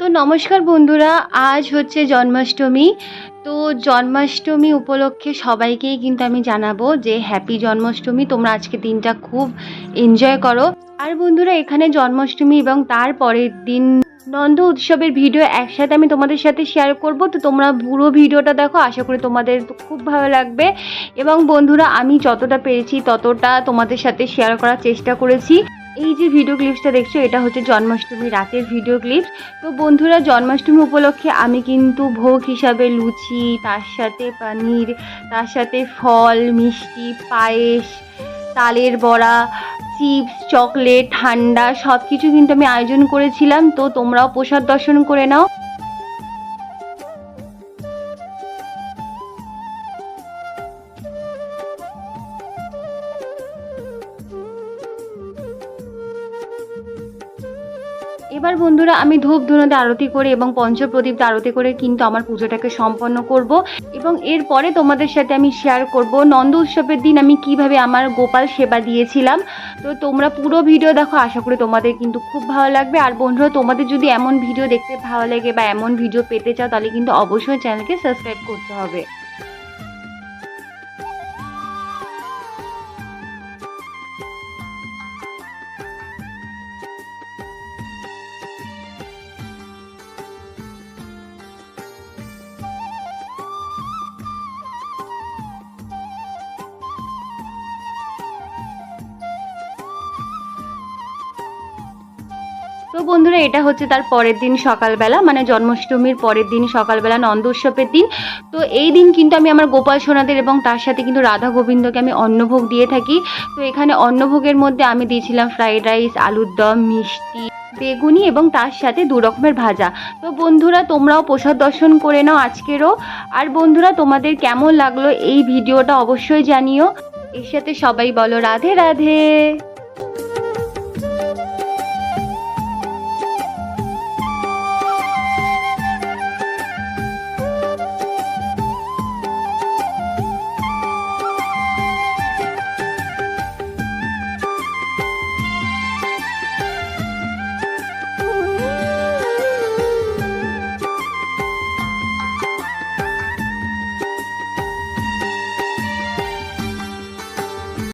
তো নমস্কার বন্ধুরা, আজ হচ্ছে জন্মাষ্টমী। তো জন্মাষ্টমী উপলক্ষে সবাইকেই কিন্তু আমি জানাব যে হ্যাপি জন্মাষ্টমী, তোমরা আজকে দিনটা খুব এনজয় করো। আর বন্ধুরা, এখানে জন্মাষ্টমী এবং তার পরের দিন নন্দ উৎসবের ভিডিও একসাথে আমি তোমাদের সাথে শেয়ার করব। তো তোমরা পুরো ভিডিওটা দেখো, আশা করি তোমাদের খুব ভালো লাগবে। এবং বন্ধুরা, আমি যতটা পেরেছি ততটা তোমাদের সাথে শেয়ার করার চেষ্টা করেছি। এই যে ভিডিও ক্লিপসটা দেখছ, এটা হচ্ছে জন্মাষ্টমী রাতের ভিডিও ক্লিপস তো বন্ধুরা, জন্মাষ্টমী উপলক্ষে আমি কিন্তু ভোগ হিসাবে লুচি, তার সাথে পানির, তার সাথে ফল, মিষ্টি, পায়েস, তালের বড়া, চিপস, চকলেট, ঠান্ডা সব কিছু কিন্তু আমি আয়োজন করেছিলাম। তো তোমরাও প্রসাদ দর্শন করে নাও। এবার বন্ধুরা আমি ধূপ ধুনোতে আরতি করে এবং পঞ্চপ্রদীপ আরতি করে কিন্তু আমার পুজোটাকে সম্পন্ন করব এবং এরপরে তোমাদের সাথে আমি শেয়ার করব নন্দ উৎসবের দিন আমি কীভাবে আমার গোপাল সেবা দিয়েছিলাম। তো তোমরা পুরো ভিডিও দেখো, আশা করি তোমাদের কিন্তু খুব ভালো লাগবে। আর বন্ধুরা, তোমাদের যদি এমন ভিডিও দেখতে ভালো লাগে বা এমন ভিডিও পেতে চাও, তাহলে কিন্তু অবশ্যই চ্যানেলকে সাবস্ক্রাইব করতে হবে। তো বন্ধুরা, এটা হচ্ছে তার পরের দিন সকালবেলা মানে জন্মাষ্টমীর পরের দিন সকালবেলা নন্দ উৎসবের দিন। তো এই দিন কিন্তু আমি আমার গোপাল সোনাদের এবং তার সাথে কিন্তু রাধা গোবিন্দকে আমি অন্নভোগ দিয়ে থাকি। তো এখানে অন্নভোগের মধ্যে আমি দিয়েছিলাম ফ্রাইড রাইস, আলুর দম, মিষ্টি, বেগুনি এবং তার সাথে দু রকমের ভাজা। তো বন্ধুরা, তোমরাও প্রসাদ দর্শন করে নাও আজকেরও। আর বন্ধুরা, তোমাদের কেমন লাগল এই ভিডিওটা অবশ্যই জানিও। এর সাথে সবাই বলো রাধে রাধে।